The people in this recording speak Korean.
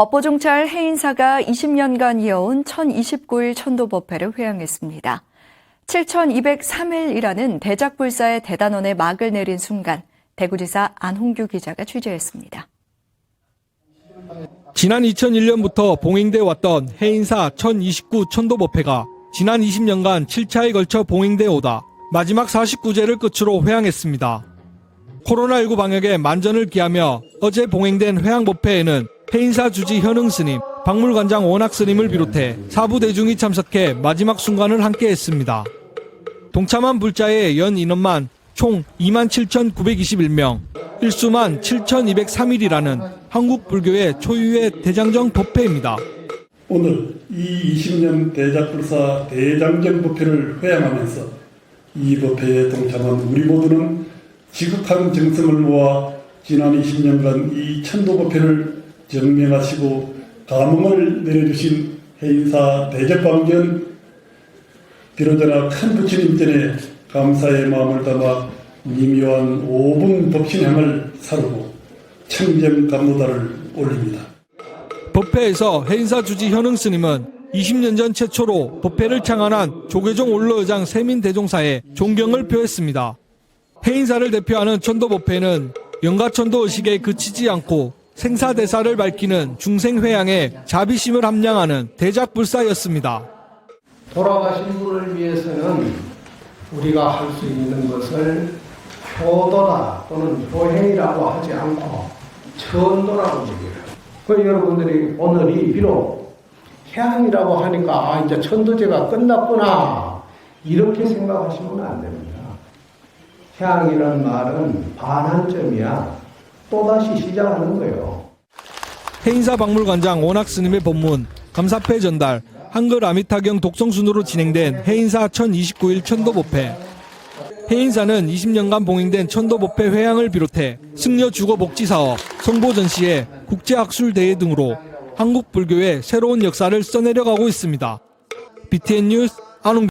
법보종찰 해인사가 20년간 이어온 1029일 천도법회를 회항했습니다. 7203일이라는 대작불사의 대단원에 막을 내린 순간 대구지사 안홍규 기자가 취재했습니다. 지난 2001년부터 봉행돼 왔던 해인사 1029 천도법회가 지난 20년간 7차에 걸쳐 봉행돼 오다 마지막 49제를 끝으로 회항했습니다. 코로나19 방역에 만전을 기하며 어제 봉행된 회항법회에는 해인사 주지 현흥 스님, 박물관장 원학 스님을 비롯해 사부 대중이 참석해 마지막 순간을 함께했습니다. 동참한 불자의 연 인원만 총 27,921명, 일수만 7,203일이라는 한국 불교의 초유의 대장정 법회입니다. 오늘 이 20년 대작불사 대장정 법회를 회양하면서 이 법회에 동참한 우리 모두는 지극한 정성을 모아 지난 20년간 이 천도 법회를 정명하시고 감흥을 내려주신 해인사 대적광전 비로자나 큰 부처님 전에 감사의 마음을 담아 미묘한 5분 법신향을 사르고 청정 감로다를 올립니다. 법회에서 해인사 주지 현흥 스님은 20년 전 최초로 법회를 창안한 조계종 원로의장 세민 대종사에 존경을 표했습니다. 해인사를 대표하는 천도법회는 영가천도 의식에 그치지 않고 생사대사를 밝히는 중생회양에 자비심을 함량하는 대작불사였습니다. 돌아가신 분을 위해서는 우리가 할 수 있는 것을 효도다 또는 효행이라고 하지 않고 천도라고 얘기해요. 그 여러분들이 오늘이 비록 해양이라고 하니까 아 이제 천도제가 끝났구나 이렇게 생각하시면 안 됩니다. 해양이라는 말은 반환점이야 또다시 시작하는 거예요. 해인사 박물관장 원학 스님의 법문, 감사패 전달, 한글 아미타경 독성 순으로 진행된 해인사 1029일 천도법회. 해인사는 20년간 봉행된 천도법회 회항을 비롯해 승려 주거 복지 사업, 성보 전시회, 국제 학술 대회 등으로 한국 불교의 새로운 역사를 써내려가고 있습니다. BTN 뉴스 안웅